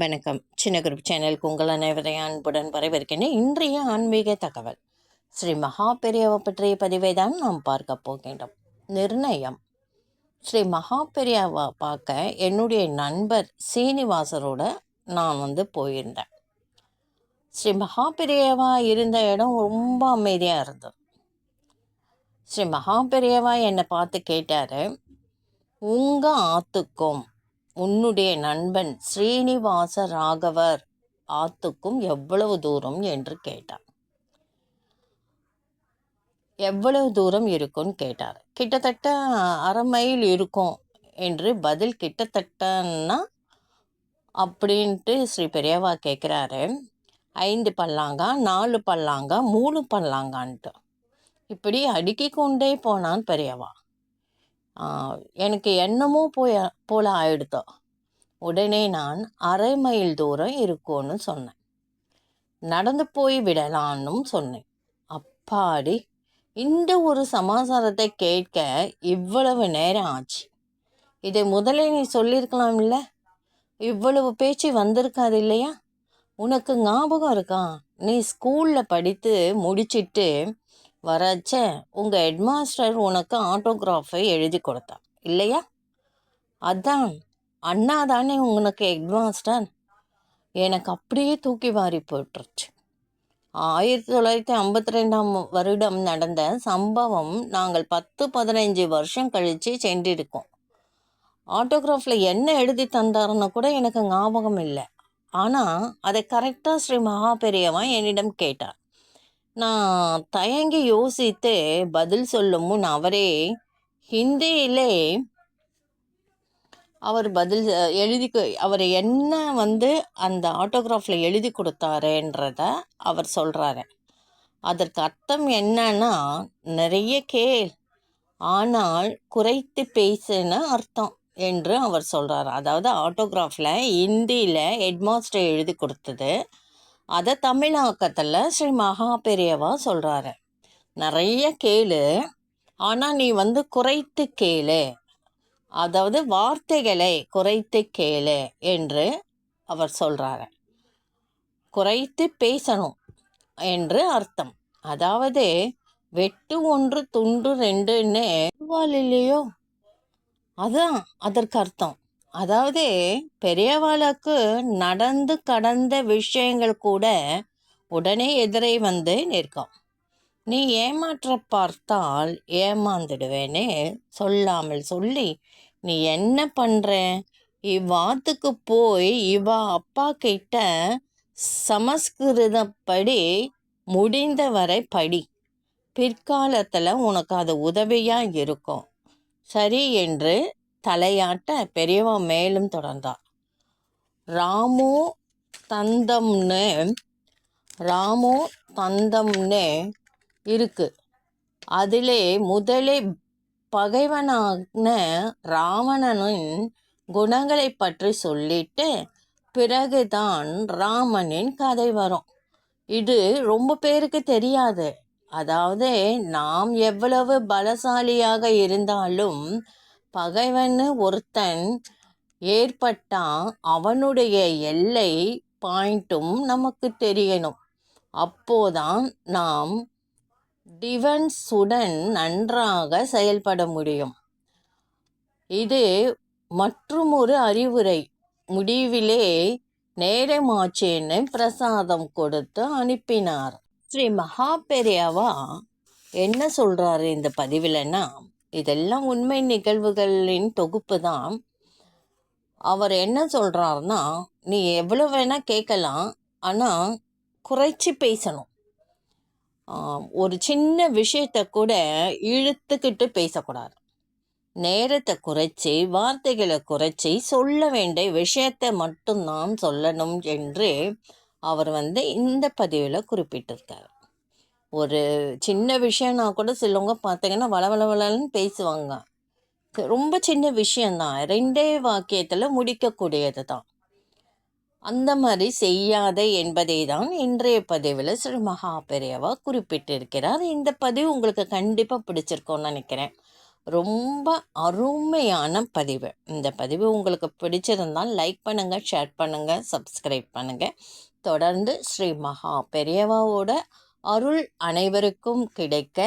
வணக்கம். சின்ன குரூப் சேனலுக்கு உங்கள் அனைவரை அன்புடன் வரவேற்கின்றேன் இன்றைய ஆன்மீக தகவல். ஸ்ரீ மகா பெரியவா பற்றிய பதிவை தான் நாம் பார்க்க போகின்றோம். நிர்ணயம். ஸ்ரீ மகா பெரியாவை பார்க்க என்னுடைய நண்பர் சீனிவாசரோட நான் வந்து போயிருந்தேன். ஸ்ரீ மகா பெரியவா இருந்த இடம் ரொம்ப அமைதியாக இருந்தது. ஸ்ரீ மகா பெரியவா என்னை பார்த்து கேட்டார் உங்கள் ஆத்துக்கும் உன்னுடைய நண்பன் ஸ்ரீனிவாச ராகவர் ஆத்துக்கும் எவ்வளவு தூரம் என்று கேட்டார். எவ்வளவு தூரம் இருக்கும்னு கேட்டார். கிட்டத்தட்ட அரை மைல் இருக்கும் என்று பதில் கிட்டத்தட்டன்னா அப்படின்ட்டு ஸ்ரீ பெரியவா கேட்குறாரு ஐந்து பல்லாங்கா நாலு பல்லாங்கா மூணு பல்லாங்கான்ட்டு. இப்படி அடுக்கி கொண்டே போனான் பெரியவா. எனக்கு என்னமோ போய் போல ஆயிடுதோ. உடனே நான் அரை மைல் தூரம் இருக்கும்னு சொன்னேன். நடந்து போய் விடலான்னு சொன்னேன். அப்பாடி இந்த ஒரு சமாசாரத்தை கேட்க இவ்வளவு நேரம் ஆச்சு. இதை முதலே நீ சொல்லியிருக்கலாம் இல்லை இவ்வளவு பேச்சு வந்திருக்காது இல்லையா? உனக்கு ஞாபகம் இருக்கா? நீ ஸ்கூலில் படித்து முடிச்சிட்டு வரச்ச உங்கள் ஹெட்மாஸ்டர் உனக்கு ஆட்டோகிராஃபை எழுதி கொடுத்தா இல்லையா? அதான் அண்ணா தானே உனக்கு ஹெட்மாஸ்டர் எனக்கு அப்படியே தூக்கி வாரி போட்டுருச்சு. ஆயிரத்தி தொள்ளாயிரத்தி ஐம்பத்தி ரெண்டாம் வருடம் நடந்த சம்பவம் நாங்கள் பத்து பதினைஞ்சு வருஷம் கழித்து சென்றிருக்கோம். ஆட்டோகிராஃபில் என்ன எழுதி தந்தாருன்னு கூட எனக்கு ஞாபகம் இல்லை. ஆனால் அதை கரெக்டாக ஸ்ரீ மகாபெரியவன் என்னிடம் கேட்டார். நான் தயங்கி யோசித்து பதில் சொல்லும் முன் அவரே ஹிந்தியிலே அவர் பதில் எழுதி அவர் என்ன வந்து அந்த ஆட்டோகிராஃபில் எழுதி கொடுத்தாருன்றத அவர் சொல்கிறாரு அதற்கு அர்த்தம் என்னன்னா நிறைய கேள் ஆனால் குறைத்து பேசுன்னு அர்த்தம் என்று அவர் சொல்கிறார் அதாவது ஆட்டோகிராஃபில் ஹிந்தியில் ஹெட்மாஸ்டர் எழுதி கொடுத்தது. அதை தமிழாக்கத்தில் ஸ்ரீ மகா பெரியவா சொல்கிறாரு நிறைய கேளு. ஆனால் நீ வந்து குறைத்து கேளு. அதாவது வார்த்தைகளை குறைத்து கேளு என்று அவர் சொல்கிறாரு குறைத்து பேசணும் என்று அர்த்தம். அதாவது வெட்டு ஒன்று துண்டு ரெண்டுன்னு இல்லையோ அதான் அதற்கு அர்த்தம். அதாவது பெரியவாளுக்கு நடந்து கடந்த விஷயங்கள் கூட உடனே எதிரே வந்து நிற்கும். நீ ஏமாற்ற பார்த்தால் ஏமாந்துடுவேன்னு சொல்லாமல் சொல்லி நீ என்ன பண்ணுற இவ்வாத்துக்கு போய் இவா அப்பா கிட்ட சமஸ்கிருதப்படி முடிந்தவரை படி. பிற்காலத்தில் உனக்கு அது உதவியாக இருக்கும். சரி என்று தலையாட்ட பெரியவன் மேலும் தொடர்ந்தான் ராமு தந்தம்னு ராமு தந்தம்னு இருக்கு. அதிலே முதலே பகைவனான ராவணனின் குணங்களை பற்றி சொல்லிட்டு பிறகுதான் ராமனின் கதை வரும். இது ரொம்ப பேருக்கு தெரியாது. அதாவது நாம் எவ்வளவு பலசாலியாக இருந்தாலும் பகைவன் ஒருத்தன் ஏற்பட்டான் அவனுடைய எல்லை பாயிண்ட்டும் நமக்கு தெரியணும். அப்போதான் நாம் டிவன்ஸுடன் நன்றாக செயல்பட முடியும். இது மற்றும் ஒரு அறிவுரை. முடிவிலே நேரமாச்சேன்னு பிரசாதம் கொடுத்து அனுப்பினார். ஸ்ரீ மகாபெரியாவா என்ன சொல்கிறாரு இந்த பதிவில்னா இதெல்லாம் உண்மை நிகழ்வுகளின் தொகுப்பு தான். அவர் என்ன சொல்கிறாருன்னா நீ எவ்வளோ வேணால் கேட்கலாம் ஆனால் குறைச்சி பேசணும். ஒரு சின்ன விஷயத்த கூட இழுத்துக்கிட்டு பேசக்கூடாது. நேரத்தை குறைச்சி வார்த்தைகளை குறைச்சி சொல்ல வேண்டிய விஷயத்தை மட்டும்தான் சொல்லணும் என்று அவர் வந்து இந்த பதிவில் குறிப்பிட்டிருக்கார். ஒரு சின்ன விஷயம்னா கூட சிலவங்க பார்த்தீங்கன்னா வளவளவலன்னு பேசுவாங்க. ரொம்ப சின்ன விஷயந்தான் ரெண்டே வாக்கியத்தில் முடிக்கக்கூடியது தான் அந்த மாதிரி செய்யாத என்பதை தான் இன்றைய பதிவில் ஸ்ரீ மகா பெரியவா குறிப்பிட்டிருக்கிறார். இந்த பதிவு உங்களுக்கு கண்டிப்பாக பிடிச்சிருக்கோன்னு நினைக்கிறேன். ரொம்ப அருமையான பதிவு. இந்த பதிவு உங்களுக்கு பிடிச்சிருந்தால் லைக் பண்ணுங்கள் ஷேர் பண்ணுங்கள் சப்ஸ்கிரைப் பண்ணுங்கள் தொடர்ந்து ஸ்ரீ மகா பெரியவாவோட அருள் அனைவருக்கும் கிடைக்க